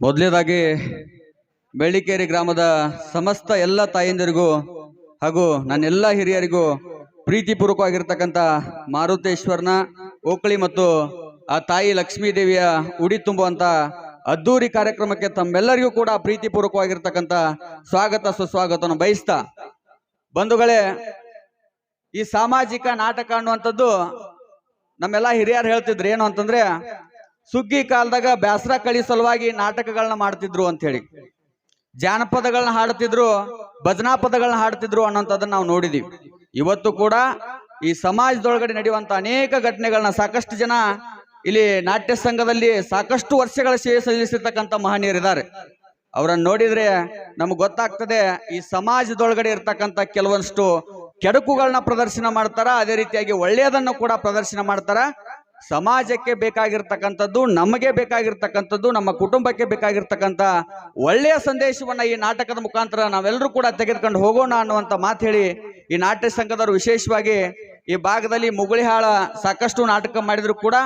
ಮೊದಲನೇದಾಗಿ ಬೆಳ್ಳಿಕೇರಿ ಗ್ರಾಮದ ಸಮಸ್ತ ಎಲ್ಲ ತಾಯಂದಿರಿಗೂ ಹಾಗೂ ನನ್ನೆಲ್ಲ ಹಿರಿಯರಿಗೂ ಪ್ರೀತಿಪೂರ್ವಕವಾಗಿರ್ತಕ್ಕಂಥ ಮಾರುತೇಶ್ವರನ, ಓಕಳಿ ಮತ್ತು ಆ ತಾಯಿ ಲಕ್ಷ್ಮೀ ದೇವಿಯ ಉಡಿ ತುಂಬುವಂತ ಅದ್ದೂರಿ ಕಾರ್ಯಕ್ರಮಕ್ಕೆ ತಮ್ಮೆಲ್ಲರಿಗೂ ಕೂಡ ಪ್ರೀತಿಪೂರ್ವಕವಾಗಿರ್ತಕ್ಕಂಥ ಸ್ವಾಗತ ಸುಸ್ವಾಗತವನ್ನು ಬಯಸ್ತಾ ಬಂಧುಗಳೇ, ಈ ಸಾಮಾಜಿಕ ನಾಟಕ ಅನ್ನುವಂಥದ್ದು ನಮ್ಮೆಲ್ಲ ಹಿರಿಯರು ಹೇಳ್ತಿದ್ರು ಏನು ಅಂತಂದ್ರೆ ಸುಗ್ಗಿ ಕಾಲದಾಗ ಬ್ಯಾಸರ ಕಳಿ ಸಲುವಾಗಿ ನಾಟಕಗಳನ್ನ ಮಾಡ್ತಿದ್ರು ಅಂತ ಹೇಳಿ ಜಾನಪದಗಳನ್ನ ಹಾಡ್ತಿದ್ರು, ಭಜನಾ ಪದಗಳನ್ನ ಹಾಡ್ತಿದ್ರು ಅನ್ನೋಂಥದ್ದನ್ನ ನಾವು ನೋಡಿದೀವಿ. ಇವತ್ತು ಕೂಡ ಈ ಸಮಾಜದೊಳಗಡೆ ನಡೆಯುವಂತ ಅನೇಕ ಘಟನೆಗಳನ್ನ ಸಾಕಷ್ಟು ಜನ ಇಲ್ಲಿ ನಾಟ್ಯ ಸಂಘದಲ್ಲಿ ಸಾಕಷ್ಟು ವರ್ಷಗಳ ಸೇವೆ ಸಲ್ಲಿಸಿರ್ತಕ್ಕಂಥ ಮಹನೀಯರಿದ್ದಾರೆ. ಅವರನ್ನು ನೋಡಿದ್ರೆ ನಮ್ಗೆ ಗೊತ್ತಾಗ್ತದೆ ಈ ಸಮಾಜದೊಳಗಡೆ ಇರ್ತಕ್ಕಂಥ ಕೆಲವೊಂದಷ್ಟು ಕೆಡಕುಗಳನ್ನ ಪ್ರದರ್ಶನ ಮಾಡ್ತಾರ, ಅದೇ ರೀತಿಯಾಗಿ ಒಳ್ಳೆಯದನ್ನು ಕೂಡ ಪ್ರದರ್ಶನ ಮಾಡ್ತಾರ ಸಮಾಜಕ್ಕೆ ಬೇಕಾಗಿರ್ತಕ್ಕಂಥದ್ದು, ನಮಗೆ ಬೇಕಾಗಿರ್ತಕ್ಕಂಥದ್ದು, ನಮ್ಮ ಕುಟುಂಬಕ್ಕೆ ಬೇಕಾಗಿರ್ತಕ್ಕಂಥ ಒಳ್ಳೆಯ ಸಂದೇಶವನ್ನು ಈ ನಾಟಕದ ಮುಖಾಂತರ ನಾವೆಲ್ಲರೂ ಕೂಡ ತೆಗೆದುಕೊಂಡು ಹೋಗೋಣ ಅನ್ನುವಂಥ ಮಾತು ಹೇಳಿ ಈ ನಾಟ್ಯ ಸಂಘದವರು ವಿಶೇಷವಾಗಿ ಈ ಭಾಗದಲ್ಲಿ ಮುಗುಳಿಹಾಳ ಸಾಕಷ್ಟು ನಾಟಕ ಮಾಡಿದ್ರು ಕೂಡ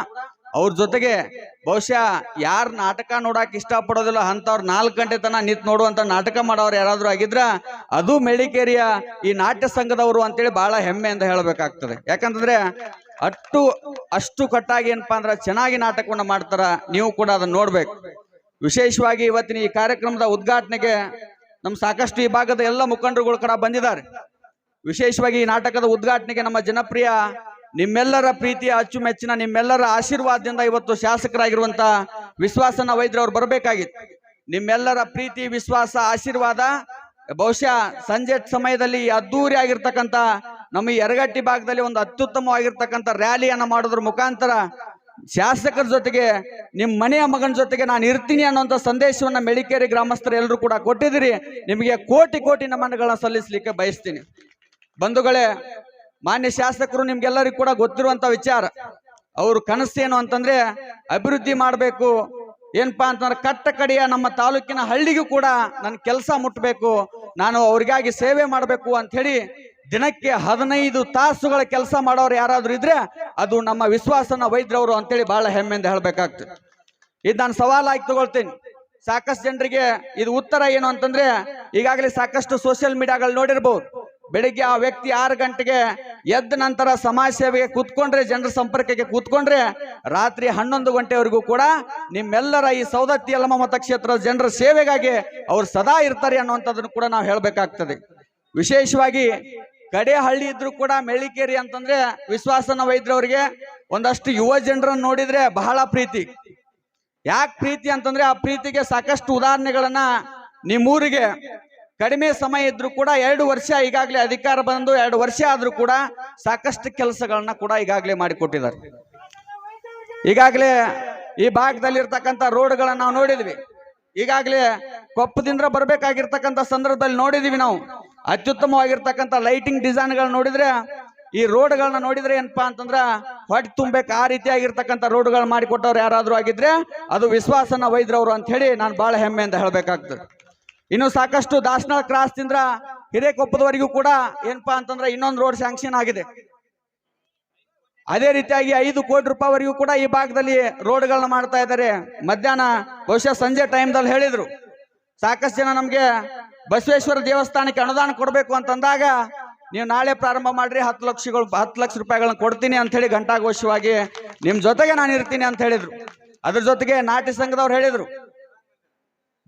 ಅವ್ರ ಜೊತೆಗೆ ಬಹುಶಃ ಯಾರು ನಾಟಕ ನೋಡಕ್ ಇಷ್ಟಪಡೋದಿಲ್ಲ ಅಂತವ್ರು ನಾಲ್ಕು ಗಂಟೆ ತನ ನಿಂತು ನೋಡುವಂತ ನಾಟಕ ಮಾಡೋರು ಯಾರಾದ್ರೂ ಆಗಿದ್ರ ಅದು ಮೆಳಿಕೇರಿಯ ಈ ನಾಟ್ಯ ಸಂಘದವರು ಅಂತೇಳಿ ಬಹಳ ಹೆಮ್ಮೆ ಅಂತ ಹೇಳಬೇಕಾಗ್ತದೆ. ಯಾಕಂತಂದ್ರೆ ಅಷ್ಟು ಅಷ್ಟು ಕಟ್ಟಾಗಿ ಏನಪ್ಪಾ ಅಂದ್ರೆ ಚೆನ್ನಾಗಿ ನಾಟಕವನ್ನು ಮಾಡ್ತಾರ, ನೀವು ಕೂಡ ಅದನ್ನ ನೋಡ್ಬೇಕು. ವಿಶೇಷವಾಗಿ ಇವತ್ತಿನ ಈ ಕಾರ್ಯಕ್ರಮದ ಉದ್ಘಾಟನೆಗೆ ನಮ್ಮ ಸಾಕಷ್ಟು ಈ ಭಾಗದ ಎಲ್ಲ ಮುಖಂಡರುಗಳು ಕೂಡ ಬಂದಿದ್ದಾರೆ. ವಿಶೇಷವಾಗಿ ಈ ನಾಟಕದ ಉದ್ಘಾಟನೆಗೆ ನಮ್ಮ ಜನಪ್ರಿಯ ನಿಮ್ಮೆಲ್ಲರ ಪ್ರೀತಿಯ ಅಚ್ಚುಮೆಚ್ಚಿನ, ನಿಮ್ಮೆಲ್ಲರ ಆಶೀರ್ವಾದದಿಂದ ಇವತ್ತು ಶಾಸಕರಾಗಿರುವಂತ ವಿಶ್ವಾಸನ ವೈದ್ಯರವ್ರು ಬರಬೇಕಾಗಿತ್ತು. ನಿಮ್ಮೆಲ್ಲರ ಪ್ರೀತಿ, ವಿಶ್ವಾಸ, ಆಶೀರ್ವಾದ, ಬಹುಶಃ ಸಂಜೆ ಸಮಯದಲ್ಲಿ ಅದ್ದೂರಿ ಆಗಿರ್ತಕ್ಕಂಥ ನಮ್ಮ ಈ ಯರಗಟ್ಟಿ ಭಾಗದಲ್ಲಿ ಒಂದು ಅತ್ಯುತ್ತಮವಾಗಿರ್ತಕ್ಕಂಥ ರ್ಯಾಲಿಯನ್ನು ಮಾಡೋದ್ರ ಮುಖಾಂತರ ಶಾಸಕರ ಜೊತೆಗೆ ನಿಮ್ಮ ಮನೆಯ ಮಗನ ಜೊತೆಗೆ ನಾನು ಇರ್ತೀನಿ ಅನ್ನೋಂಥ ಸಂದೇಶವನ್ನ ಮೆಳಿಕೇರಿ ಗ್ರಾಮಸ್ಥರು ಎಲ್ಲರೂ ಕೂಡ ಕೊಟ್ಟಿದ್ದೀರಿ. ನಿಮಗೆ ಕೋಟಿ ಕೋಟಿ ನಮನಗಳನ್ನ ಸಲ್ಲಿಸಲಿಕ್ಕೆ ಬಯಸ್ತೀನಿ. ಬಂಧುಗಳೇ, ಮಾನ್ಯ ಶಾಸಕರು ನಿಮ್ಗೆಲ್ಲರಿಗೂ ಕೂಡ ಗೊತ್ತಿರುವಂತ ವಿಚಾರ. ಅವ್ರ ಕನಸು ಏನು ಅಂತಂದ್ರೆ ಅಭಿವೃದ್ಧಿ ಮಾಡಬೇಕು. ಏನಪ್ಪಾ ಅಂತಂದ್ರೆ ಕಟ್ಟ ಕಡೆಯ ನಮ್ಮ ತಾಲೂಕಿನ ಹಳ್ಳಿಗೂ ಕೂಡ ನನ್ನ ಕೆಲಸ ಮುಟ್ಟಬೇಕು ನಾನು ಅವ್ರಿಗಾಗಿ ಸೇವೆ ಮಾಡಬೇಕು ಅಂತ ಹೇಳಿ ದಿನಕ್ಕೆ ಹದಿನೈದು ತಾಸುಗಳ ಕೆಲಸ ಮಾಡೋರು ಯಾರಾದ್ರೂ ಇದ್ರೆ ಅದು ನಮ್ಮ ವಿಶ್ವಾಸನ ವೈದ್ಯರವರು ಅಂತೇಳಿ ಬಹಳ ಹೆಮ್ಮೆಯಿಂದ ಹೇಳ್ಬೇಕಾಗ್ತದೆ. ಇದು ನಾನು ಸವಾಲಾಗಿ ತಗೊಳ್ತೀನಿ. ಸಾಕಷ್ಟು ಜನರಿಗೆ ಇದು ಉತ್ತರ ಏನು ಅಂತಂದ್ರೆ, ಈಗಾಗಲೇ ಸಾಕಷ್ಟು ಸೋಷಿಯಲ್ ಮೀಡಿಯಾಗಳು ನೋಡಿರ್ಬೋದು. ಬೆಳಿಗ್ಗೆ ಆ ವ್ಯಕ್ತಿ ಆರು ಗಂಟೆಗೆ ಎದ್ದ ನಂತರ ಸಮಾಜ ಸೇವೆಗೆ ಕೂತ್ಕೊಂಡ್ರೆ, ಜನರ ಸಂಪರ್ಕಕ್ಕೆ ಕೂತ್ಕೊಂಡ್ರೆ, ರಾತ್ರಿ ಹನ್ನೊಂದು ಗಂಟೆವರೆಗೂ ಕೂಡ ನಿಮ್ಮೆಲ್ಲರ ಈ ಸೌದತ್ತಿ ಯಲ್ಲಮ್ಮ ಮತಕ್ಷೇತ್ರದ ಜನರ ಸೇವೆಗಾಗಿ ಅವ್ರು ಸದಾ ಇರ್ತಾರೆ ಅನ್ನುವಂಥದ್ದನ್ನು ಕೂಡ ನಾವು ಹೇಳಬೇಕಾಗ್ತದೆ. ವಿಶೇಷವಾಗಿ ಕಡೆ ಹಳ್ಳಿ ಇದ್ರು ಕೂಡ ಮೇಳಿಕೇರಿ ಅಂತಂದ್ರೆ ವಿಶ್ವಾಸನ ವೈದ್ಯರವರಿಗೆ ಒಂದಷ್ಟು ಯುವ ಜನರನ್ನು ನೋಡಿದ್ರೆ ಬಹಳ ಪ್ರೀತಿ. ಯಾಕೆ ಪ್ರೀತಿ ಅಂತಂದ್ರೆ ಆ ಪ್ರೀತಿಗೆ ಸಾಕಷ್ಟು ಉದಾಹರಣೆಗಳನ್ನ ನಿಮ್ಮೂರಿಗೆ ಕಡಿಮೆ ಸಮಯ ಇದ್ರು ಕೂಡ ಎರಡು ವರ್ಷ ಈಗಾಗಲೇ ಅಧಿಕಾರ ಬಂದು ಎರಡು ವರ್ಷ ಆದ್ರೂ ಕೂಡ ಸಾಕಷ್ಟು ಕೆಲಸಗಳನ್ನ ಕೂಡ ಈಗಾಗಲೇ ಮಾಡಿಕೊಟ್ಟಿದ್ದಾರೆ. ಈಗಾಗಲೇ ಈ ಭಾಗದಲ್ಲಿ ಇರ್ತಕ್ಕಂಥ ರೋಡ್ಗಳನ್ನ ನಾವು ನೋಡಿದ್ವಿ. ಈಗಾಗಲೇ ಕೊಪ್ಪದಿಂದ ಬರಬೇಕಾಗಿರ್ತಕ್ಕಂಥ ಸಂದರ್ಭದಲ್ಲಿ ನೋಡಿದೀವಿ ನಾವು. ಅತ್ಯುತ್ತಮವಾಗಿರ್ತಕ್ಕಂಥ ಲೈಟಿಂಗ್ ಡಿಸೈನ್ಗಳನ್ನ ನೋಡಿದ್ರೆ, ಈ ರೋಡ್ಗಳನ್ನ ನೋಡಿದ್ರೆ ಏನಪ್ಪಾ ಅಂತಂದ್ರ ಹೊಟ್ಟೆ ತುಂಬಬೇಕು ಆ ರೀತಿಯಾಗಿರ್ತಕ್ಕಂಥ ರೋಡ್ಗಳು ಮಾಡಿಕೊಟ್ಟವ್ರು ಯಾರಾದ್ರೂ ಆಗಿದ್ರೆ ಅದು ವಿಶ್ವಾಸನ ವೈದ್ಯರವರು ಅಂತ ಹೇಳಿ ನಾನು ಬಹಳ ಹೆಮ್ಮೆಯಿಂದ ಹೇಳಬೇಕಾಗ್ತದೆ. ಇನ್ನು ಸಾಕಷ್ಟು ದಾಸನಾಳ್ ಕ್ರಾಸ್ ತಿಂದ್ರ ಹಿರೇಕೊಪ್ಪದವರೆಗೂ ಕೂಡ ಏನಪ್ಪಾ ಅಂತಂದ್ರೆ ಇನ್ನೊಂದು ರೋಡ್ ಸ್ಯಾಂಕ್ಷನ್ ಆಗಿದೆ. ಅದೇ ರೀತಿಯಾಗಿ ಐದು ಕೋಟಿ ರೂಪಾಯಿವರೆಗೂ ಕೂಡ ಈ ಭಾಗದಲ್ಲಿ ರೋಡ್ಗಳನ್ನ ಮಾಡ್ತಾ ಇದ್ದಾರೆ. ಮಧ್ಯಾಹ್ನ ಬಹುಶಃ ಸಂಜೆ ಟೈಮ್ದಲ್ಲಿ ಹೇಳಿದ್ರು. ಸಾಕಷ್ಟು ಜನ ನಮ್ಗೆ ಬಸವೇಶ್ವರ ದೇವಸ್ಥಾನಕ್ಕೆ ಅನುದಾನ ಕೊಡಬೇಕು ಅಂತಂದಾಗ ನೀವು ನಾಳೆ ಪ್ರಾರಂಭ ಮಾಡ್ರಿ, ಹತ್ತು ಲಕ್ಷಗಳು, ಹತ್ತು ಲಕ್ಷ ರೂಪಾಯಿಗಳನ್ನ ಕೊಡ್ತೀನಿ ಅಂತ ಹೇಳಿ ಘಂಟಾಘೋಷವಾಗಿ ನಿಮ್ಮ ಜೊತೆಗೆ ನಾನು ಇರ್ತೀನಿ ಅಂತ ಹೇಳಿದ್ರು. ಅದ್ರ ಜೊತೆಗೆ ನಾಟ್ಯ ಸಂಘದವ್ರು ಹೇಳಿದರು.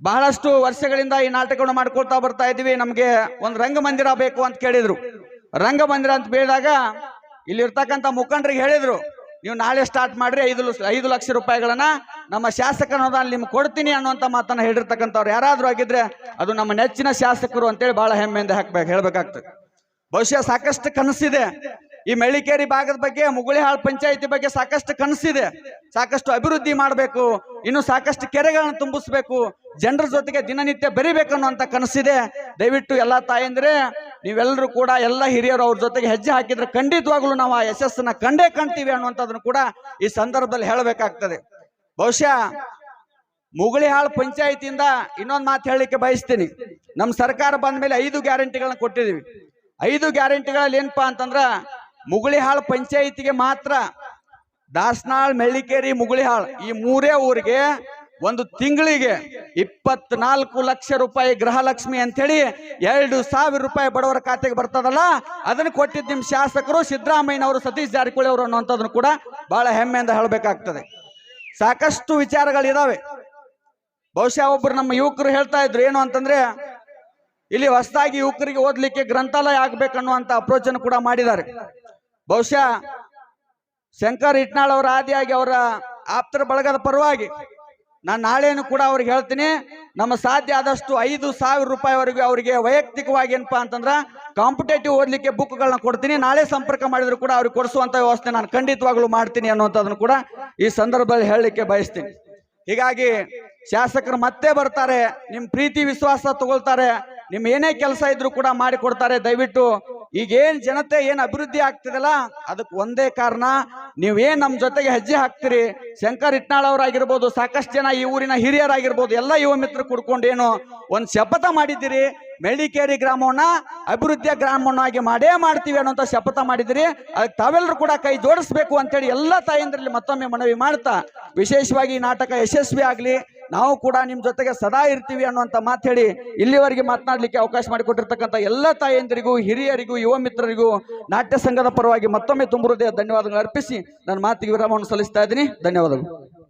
ಬಹಳಷ್ಟು ವರ್ಷಗಳಿಂದ ಈ ನಾಟಕವನ್ನು ಮಾಡ್ಕೊಳ್ತಾ ಬರ್ತಾ ಇದ್ದೀವಿ ನಮಗೆ ಒಂದು ರಂಗಮಂದಿರ ಬೇಕು ಅಂತ ಕೇಳಿದರು. ರಂಗಮಂದಿರ ಅಂತ ಬೇಡಿದಾಗ ಇಲ್ಲಿರ್ತಕ್ಕಂಥ ಮುಖಂಡರಿಗೆ ಹೇಳಿದರು, ನೀವು ನಾಳೆ ಸ್ಟಾರ್ಟ್ ಮಾಡ್ರಿ, ಐದು ಐದು ಲಕ್ಷ ರೂಪಾಯಿಗಳನ್ನ ನಮ್ಮ ಶಾಸಕ ಅನುದಾನ ನಿಮ್ಗೆ ಕೊಡ್ತೀನಿ ಅನ್ನುವಂಥ ಮಾತನ್ನ ಹೇಳಿರ್ತಕ್ಕಂಥವ್ರು ಯಾರಾದ್ರೂ ಆಗಿದ್ರೆ ಅದು ನಮ್ಮ ನೆಚ್ಚಿನ ಶಾಸಕರು ಅಂತೇಳಿ ಬಹಳ ಹೆಮ್ಮೆಯಿಂದ ಹಾಕ್ಬೇಕು, ಹೇಳ್ಬೇಕಾಗ್ತದೆ. ಬಹುಶಃ ಸಾಕಷ್ಟು ಕನಸಿದೆ. ಈ ಮೆಳಿಕೇರಿ ಭಾಗದ ಬಗ್ಗೆ, ಮುಗುಳಿಹಾಳ್ ಪಂಚಾಯಿತಿ ಬಗ್ಗೆ ಸಾಕಷ್ಟು ಕನಸಿದೆ. ಸಾಕಷ್ಟು ಅಭಿವೃದ್ಧಿ ಮಾಡಬೇಕು, ಇನ್ನು ಸಾಕಷ್ಟು ಕೆರೆಗಳನ್ನು ತುಂಬಿಸ್ಬೇಕು, ಜನರ ಜೊತೆಗೆ ದಿನನಿತ್ಯ ಬೆರಿಬೇಕನ್ನುವಂಥ ಕನಸಿದೆ. ದಯವಿಟ್ಟು ಎಲ್ಲ ತಾಯಂದ್ರೆ, ನೀವೆಲ್ಲರೂ ಕೂಡ ಎಲ್ಲ ಹಿರಿಯರು ಅವ್ರ ಜೊತೆಗೆ ಹೆಜ್ಜೆ ಹಾಕಿದ್ರೆ ಖಂಡಿತವಾಗ್ಲೂ ನಾವು ಆ ಯಶಸ್ಸನ್ನ ಕಂಡೇ ಕಾಣ್ತೀವಿ ಅನ್ನುವಂಥದ್ದನ್ನು ಕೂಡ ಈ ಸಂದರ್ಭದಲ್ಲಿ ಹೇಳಬೇಕಾಗ್ತದೆ. ಬಹುಶಃ ಮುಗುಳಿಹಾಳ್ ಪಂಚಾಯಿತಿಯಿಂದ ಇನ್ನೊಂದು ಮಾತು ಹೇಳಲಿಕ್ಕೆ ಬಯಸ್ತೀನಿ. ನಮ್ಮ ಸರ್ಕಾರ ಬಂದ ಮೇಲೆ ಐದು ಗ್ಯಾರಂಟಿಗಳನ್ನ ಕೊಟ್ಟಿದ್ದೀವಿ ಐದು ಗ್ಯಾರಂಟಿಗಳಲ್ಲಿ ಏನಪ್ಪಾ ಅಂತಂದ್ರ ಮುಗುಳಿಹಾಳ್ ಪಂಚಾಯಿತಿಗೆ ಮಾತ್ರ ದಾಸನಾಳ್, ಮೆಳ್ಳಿಕೇರಿ ಮುಗುಳಿಹಾಳ್ ಈ ಮೂರೇ ಊರಿಗೆ ಒಂದು ತಿಂಗಳಿಗೆ ಇಪ್ಪತ್ನಾಲ್ಕು ಲಕ್ಷ ರೂಪಾಯಿ ಗೃಹಲಕ್ಷ್ಮಿ ಅಂತೇಳಿ ಎರಡು ಸಾವಿರ ರೂಪಾಯಿ ಬಡವರ ಖಾತೆಗೆ ಬರ್ತದಲ್ಲ, ಅದನ್ನು ಕೊಟ್ಟಿದ್ದ ನಿಮ್ಮ ಶಾಸಕರು ಸಿದ್ದರಾಮಯ್ಯನವರು, ಸತೀಶ್ ಜಾರಕಿಹೊಳಿ ಅವರು ಅನ್ನುವಂಥದ್ದನ್ನು ಕೂಡ ಬಹಳ ಹೆಮ್ಮೆಯಿಂದ ಹೇಳಬೇಕಾಗ್ತದೆ. ಸಾಕಷ್ಟು ವಿಚಾರಗಳಿದಾವೆ. ಬಹುಶಃ ಒಬ್ರು ನಮ್ಮ ಯುವಕರು ಹೇಳ್ತಾ ಇದ್ರು ಏನು ಅಂತಂದ್ರೆ, ಇಲ್ಲಿ ಹೊಸದಾಗಿ ಯುವಕರಿಗೆ ಓದ್ಲಿಕ್ಕೆ ಗ್ರಂಥಾಲಯ ಆಗ್ಬೇಕನ್ನುವಂತ ಅಪ್ರೋಚ್ ಅನ್ನು ಕೂಡ ಮಾಡಿದ್ದಾರೆ. ಬಹುಶಃ ಶಂಕರ್ ಇಟ್ನಾಳ್ ಅವರ ಆದಿಯಾಗಿ ಅವರ ಆಪ್ತರ ಬಳಗದ ಪರವಾಗಿ ನಾನು ನಾಳೆನು ಕೂಡ ಅವ್ರಿಗೆ ಹೇಳ್ತೀನಿ. ನಮ್ಮ ಸಾಧ್ಯ ಆದಷ್ಟು ಐದು ಸಾವಿರ ರೂಪಾಯಿವರೆಗೂ ಅವರಿಗೆ ವೈಯಕ್ತಿಕವಾಗಿ ಏನಪ್ಪ ಅಂತಂದ್ರೆ ಕಾಂಪಿಟೇಟಿವ್ ಓದಲಿಕ್ಕೆ ಬುಕ್ಗಳನ್ನ ಕೊಡ್ತೀನಿ. ನಾಳೆ ಸಂಪರ್ಕ ಮಾಡಿದ್ರು ಕೂಡ ಅವ್ರಿಗೆ ಕೊಡಿಸುವಂತ ವ್ಯವಸ್ಥೆ ನಾನು ಖಂಡಿತವಾಗ್ಲೂ ಮಾಡ್ತೀನಿ ಅನ್ನುವಂಥದ್ದನ್ನು ಕೂಡ ಈ ಸಂದರ್ಭದಲ್ಲಿ ಹೇಳಲಿಕ್ಕೆ ಬಯಸ್ತೀನಿ. ಹೀಗಾಗಿ ಶಾಸಕರು ಮತ್ತೆ ಬರ್ತಾರೆ. ನಿಮ್ಮ ಪ್ರೀತಿ, ವಿಶ್ವಾಸ ತಗೊಳ್ತಾರೆ. ನಿಮ್ಮ ಏನೇ ಕೆಲಸ ಇದ್ರು ಕೂಡ ಮಾಡಿಕೊಡ್ತಾರೆ ದಯವಿಟ್ಟು ಈಗ ಏನ್ ಜನತೆ ಏನ್ ಅಭಿವೃದ್ಧಿ ಆಗ್ತಿದಲ್ಲ ಅದಕ್ಕೆ ಒಂದೇ ಕಾರಣ ನೀವೇನ್ ನಮ್ ಜೊತೆಗೆ ಹೆಜ್ಜೆ ಹಾಕ್ತಿರಿ? ಶಂಕರ್ ಇಟ್ನಾಳ್ ಅವರಾಗಿರ್ಬೋದು, ಸಾಕಷ್ಟು ಜನ ಈ ಊರಿನ ಹಿರಿಯರಾಗಿರ್ಬೋದು, ಎಲ್ಲ ಯುವ ಮಿತ್ರರು ಕುಡ್ಕೊಂಡು ಏನು ಒಂದ್ ಶಪಥ ಮಾಡಿದ್ದೀರಿ. ಮೆಳ್ಳಿಕೇರಿ ಗ್ರಾಮವನ್ನ ಅಭಿವೃದ್ಧಿಯ ಗ್ರಾಮವನ್ನಾಗಿ ಮಾಡೇ ಮಾಡ್ತೀವಿ ಅನ್ನೋಂಥ ಶಪಥ ಮಾಡಿದಿರಿ ಅದಕ್ಕೆ ತಾವೆಲ್ಲರೂ ಕೂಡ ಕೈ ಜೋಡಿಸ್ಬೇಕು ಅಂತೇಳಿ ಎಲ್ಲ ತಾಯಂದ್ರಲ್ಲಿ ಮತ್ತೊಮ್ಮೆ ಮನವಿ ಮಾಡ್ತಾ, ವಿಶೇಷವಾಗಿ ನಾಟಕ ಯಶಸ್ವಿ ಆಗ್ಲಿ. ನಾವು ಕೂಡ ನಿಮ್ ಜೊತೆಗೆ ಸದಾ ಇರ್ತೀವಿ ಅನ್ನುವಂತ ಮಾತು ಹೇಳಿ ಇಲ್ಲಿವರೆಗೆ ಮಾತನಾಡಲಿಕ್ಕೆ ಅವಕಾಶ ಮಾಡಿಕೊಟ್ಟಿರ್ತಕ್ಕಂಥ ಎಲ್ಲ ತಾಯಂದಿರಿಗೂ, ಹಿರಿಯರಿಗೂ, ಯುವ ಮಿತ್ರರಿಗೂ ನಾಟ್ಯ ಸಂಘದ ಪರವಾಗಿ ಮತ್ತೊಮ್ಮೆ ತುಂಬ ಹೃದಯ ಧನ್ಯವಾದಗಳು ಅರ್ಪಿಸಿ. ನನ್ನ ಮಾತಿಗೆ ವಿರಾಮವನ್ನು ಸಲ್ಲಿಸ್ತಾ ಇದ್ದೀನಿ. ಧನ್ಯವಾದಗಳು.